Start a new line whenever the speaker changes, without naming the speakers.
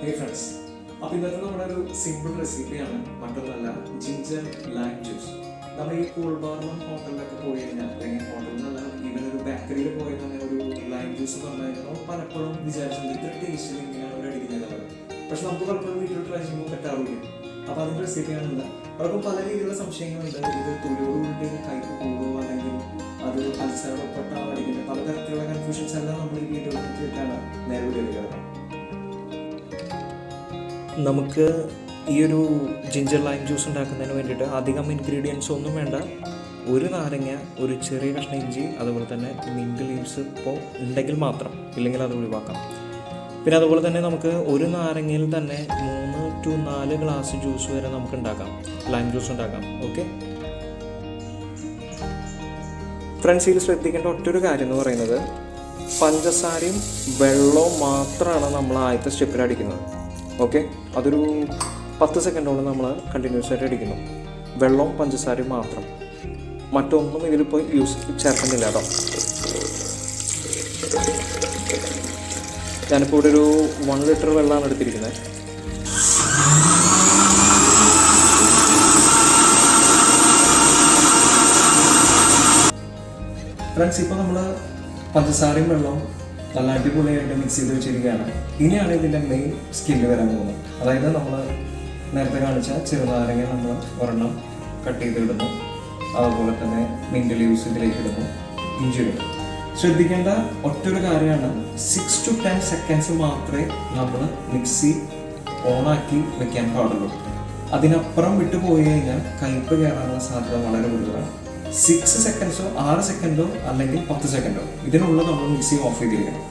ഹേ friends അപ്പോൾ ഇന്നത്തെ നമ്മുടെ ഒരു സിമ്പിൾ റെസിപ്പിയാണ് മറ്റൊന്നല്ല ജിഞ്ചർ ലൈം ജ്യൂസ് നമ്മൾ ഈ കൂൾ ബാർമൺ ഹോട്ടലിലൊക്കെ പോയി കഴിഞ്ഞാൽ അല്ലെങ്കിൽ ഹോട്ടലിലല്ല ഈവൻ ഒരു ബേക്കറിയിൽ പോയി തന്നെ ഒരു ലൈം ജ്യൂസ് പറഞ്ഞാൽ പലപ്പോഴും വിചാരിച്ചത് ഇത്ര ടേസ്റ്റിൽ ഇങ്ങനെയാണ് അവർ അടിക്കുന്നത്. പക്ഷെ നമുക്ക് പലപ്പോഴും വീട്ടിൽ ട്രൈ ചെയ്യുമ്പോൾ പറ്റാറില്ല അപ്പോൾ അതിന്റെ റെസിപ്പിയാണില്ല അവർക്കും പല രീതിയിലുള്ള സംശയങ്ങളുണ്ട്. ഇത് തൊലിയോട് കൂടി കയ്പ് കൂടുമോ അല്ലെങ്കിൽ അത് അൾസറൊപ്പെട്ട അടിക്കുന്നത്. പലതരത്തിലുള്ള കൺഫ്യൂഷൻസ് എല്ലാം നമ്മൾ ഈ വീഡിയോ കേട്ടാണ് നേരെ വീഡിയോ
നമുക്ക് ഈ ഒരു ജിഞ്ചർ ലൈം ജ്യൂസ് ഉണ്ടാക്കുന്നതിന് വേണ്ടിയിട്ട് അധികം ഇൻഗ്രീഡിയൻസ് ഒന്നും വേണ്ട. ഒരു നാരങ്ങ ഒരു ചെറിയ കഷ്ണം ഇഞ്ചി അതുപോലെ തന്നെ മിന്റ് ലീവ്സ് ഇപ്പോൾ ഉണ്ടെങ്കിൽ മാത്രം. ഇല്ലെങ്കിൽ അത് ഒഴിവാക്കാം. പിന്നെ അതുപോലെ തന്നെ നമുക്ക് ഒരു നാരങ്ങയിൽ തന്നെ മൂന്ന് ടു നാല് ഗ്ലാസ് ജ്യൂസ് വരെ നമുക്ക് ഉണ്ടാക്കാം. ലൈം ജ്യൂസ് ഉണ്ടാക്കാം. ഓക്കെ ഫ്രണ്ട്സ് ഇതിൽ ശ്രദ്ധിക്കേണ്ട ഒറ്റൊരു കാര്യം എന്ന് പറയുന്നത് പഞ്ചസാരയും വെള്ളവും മാത്രമാണ് നമ്മൾ ആദ്യത്തെ സ്റ്റെപ്പിൽ അടിക്കുന്നത്. ഓക്കെ? അതൊരു പത്ത് സെക്കൻഡോളം നമ്മൾ കണ്ടിന്യൂസ് ആയിട്ട് അടിക്കുന്നു. വെള്ളവും പഞ്ചസാരയും മാത്രം. മറ്റൊന്നും ഇതിലിപ്പോൾ യൂസ് ചേർക്കുന്നില്ല കേട്ടോ. ഞാനിപ്പോൾ ഇവിടെ ഒരു വൺ ലിറ്റർ വെള്ളമാണ് എടുത്തിരിക്കുന്നത്
ഫ്രണ്ട്സ് ഇപ്പോൾ നമ്മൾ പഞ്ചസാരയും വെള്ളവും നല്ല അടിപൊളിയായിട്ട് മിക്സ് ചെയ്ത് വെച്ചിരിക്കുകയാണ്. ഇനിയാണ് ഇതിന്റെ മെയിൻ സ്കില്ല് വരാൻ പോകുന്നത്. അതായത് നമ്മൾ നേരത്തെ കാണിച്ച ചെറുനാരങ്ങ നമ്മൾ ഒരെണ്ണം കട്ട് ചെയ്തിടുന്നു. അതുപോലെ തന്നെ മിന്റ് ലീവ്സ് ഇതിലേക്ക് ഇടുന്നു. ഇഞ്ചി ഇടുന്നു. ശ്രദ്ധിക്കേണ്ട ഒറ്റൊരു കാര്യമാണ് സിക്സ് ടു ടെൻ സെക്കൻഡ്സ് മാത്രമേ നമ്മൾ മിക്സി ഓണാക്കി വെക്കാൻ പാടുള്ളൂ. അതിനപ്പുറം വിട്ടുപോയി കഴിഞ്ഞാൽ കയ്പ് കയറാനുള്ള സാധ്യത വളരെ കൂടുതലാണ്. സിക്സ് സെക്കൻഡ്സോ ആറ് സെക്കൻഡോ അല്ലെങ്കിൽ പത്ത് സെക്കൻഡോ ഇതിനുള്ളത് നമ്മൾ മിക്സി ഓഫ് ചെയ്തിരിക്കണം.